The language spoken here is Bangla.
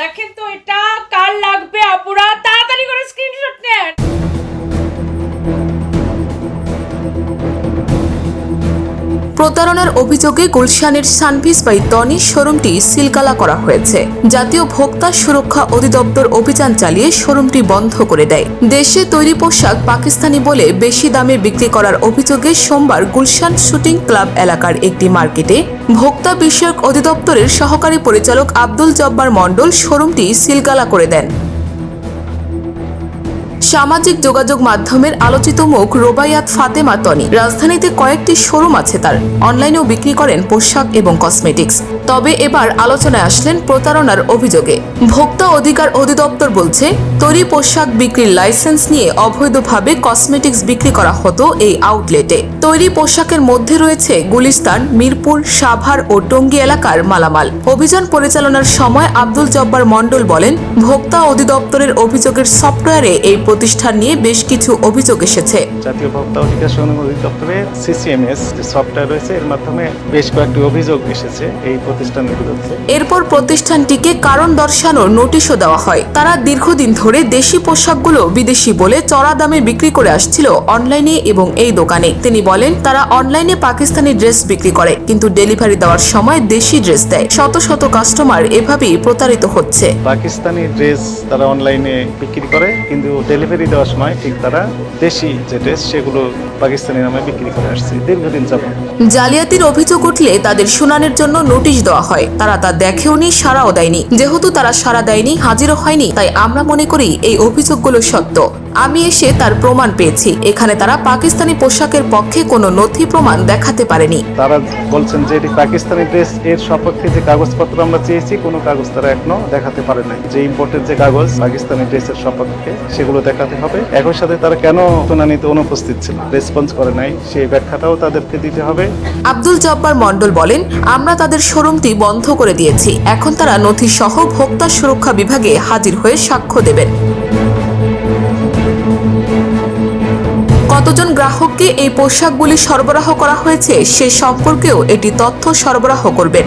দেখেন তো প্রতারণার অভিযোগে গুলশানের সানভিস বাই টনি শোরুমটি সিলগালা করা হয়েছে। জাতীয় ভোক্তা সুরক্ষা অধিদপ্তর অভিযান চালিয়ে শোরুমটি বন্ধ করে দেয়। দেশে তৈরি পোশাক পাকিস্তানি বলে বেশি দামে বিক্রি করার অভিযোগে সোমবার গুলশান শুটিং ক্লাব এলাকার একটি মার্কেটে ভোক্তা বিষয়ক অধিদপ্তরের সহকারী পরিচালক আব্দুল জব্বার মণ্ডল শোরুমটি সিলগালা করে দেন। সামাজিক যোগাযোগ মাধ্যমের আলোচিত মুখ রোবায়াত ফাতেমা তনি। রাজধানীতে কয়েকটি শোরুম আছে তার। অনলাইনেও বিক্রি করেন পোশাক এবং কসমেটিক্স। তবে এবার আলোচনায় আসলেন প্রতারণার অভিযোগে। ভোক্তা অধিকার অধিদপ্তর বলছে, তৈরি পোশাক বিক্রির লাইসেন্স নিয়ে অবৈধভাবে কসমেটিক্স বিক্রি করা হতো এই আউটলেটে। তৈরি পোশাকের মধ্যে রয়েছে গুলিস্তান, মিরপুর, সাভার ও টঙ্গী এলাকার মালামাল। অভিযান পরিচালনার সময় আব্দুল জব্বার মণ্ডল বলেন, ভোক্তা অধিদপ্তরের অভিযোগের সফটওয়্যারে এই প্রতিষ্ঠান নিয়ে বেশ কিছু অভিযোগ এসেছে। জাতীয় ভোক্তা অধিকার সংরক্ষণ অধিদপ্তরে সিসিএমএস যে সফটওয়্যার রয়েছে এর মাধ্যমে বেশ কয়েকটি অভিযোগ এসেছে এই প্রতিষ্ঠানের বিরুদ্ধে। এরপর প্রতিষ্ঠানটিকে কারণ দর্শানোর নোটিশও দেওয়া হয়। তারা দীর্ঘদিন ধরে দেশি পোশাকগুলো বিদেশি বলে চড়া দামে বিক্রি করে আসছিল অনলাইনে এবং এই দোকানে। তিনি বলেন তারা অনলাইনে পাকিস্তানি ড্রেস বিক্রি করে কিন্তু ডেলিভারি দেওয়ার সময় দেশি ড্রেস দেয়। শত শত কাস্টমার এভাবেই প্রতারিত হচ্ছে। পাকিস্তানি ড্রেস তারা অনলাইনে বিক্রি করে কিন্তু ডেলিভারি দেওয়ার সময় ঠিক তারা দেশি যে ড্রেস সেগুলো পাকিস্তানি নামে বিক্রি করে আসছে দীর্ঘদিন যাবত জালিয়াতির অভিযোগ উঠলে তাদের শুনানির জন্য নোটিশ দেওয়া হয়। তারা তা দেখেওনি সাড়াও দেয়নি। যেহেতু তারা সাড়া দেয়নি হাজিরও হয়নি তাই আমরা মনে করি এই অভিযোগগুলো সত্য। আমি এসে তার প্রমাণ পেয়েছি। এখানে তারা পাকিস্তানি পোশাকের পক্ষে কোনো নথি প্রমাণ দেখাতে পারেনি। তারা বলছেন যে এটি পাকিস্তানি ড্রেস এর সপক্ষে যে কাগজপত্র আমরা চেয়েছি কোনো কাগজ তারা এখনও দেখাতে পারে নাই যে ইম্পোর্টের যে কাগজ পাকিস্তানি ড্রেসের সপক্ষে সেগুলো দেখাতে হবে। একই সাথে তারা কেন শুনানিতে অনুপস্থিত ছিল? রেসপন্স করে নাই। সেই ব্যাখ্যাটাও তাদেরকে দিতে হবে। আব্দুল জব্বার মন্ডল বলেন, আমরা তাদের শোরুমটি বন্ধ করে দিয়েছি। এখন তারা নথি সহ ভোক্তা সুরক্ষা বিভাগে হাজির হয়ে সাক্ষ্য দেবেন। কতজন গ্রাহককে এই পোশাকগুলি সরবরাহ করা হয়েছে সে সম্পর্কেও এটি তথ্য সরবরাহ করবেন।